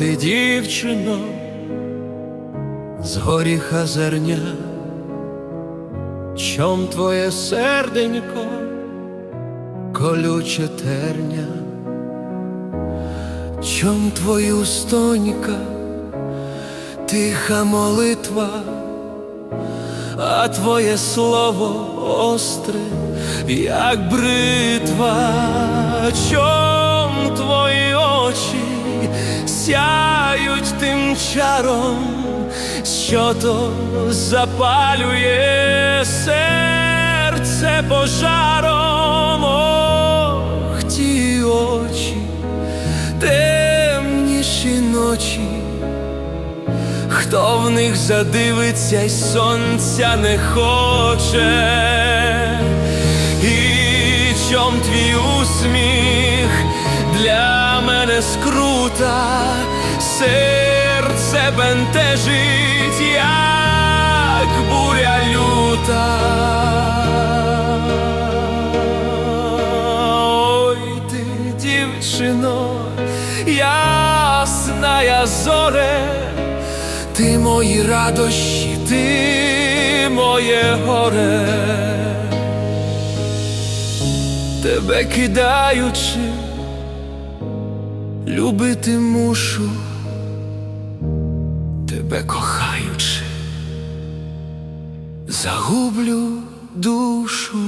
ти, дівчино, з горіха зерня, чом твоє серденько, колюче терня, чом твої устонька, тиха молитва, а твоє слово остре, як бритва, чом сяють тим чаром, що то запалює серце пожаром, ох, ті очі, темніші ночі. Хто в них задивиться, й сонця не хоче, і чом твій усміх для мене скрута, серце бентежить, як буря люта. Ой, ти, дівчино, ясна я зоре, ти мої радощі, ти моє горе, тебе кидаючи, любити мушу, тебе кохаючи, загублю душу.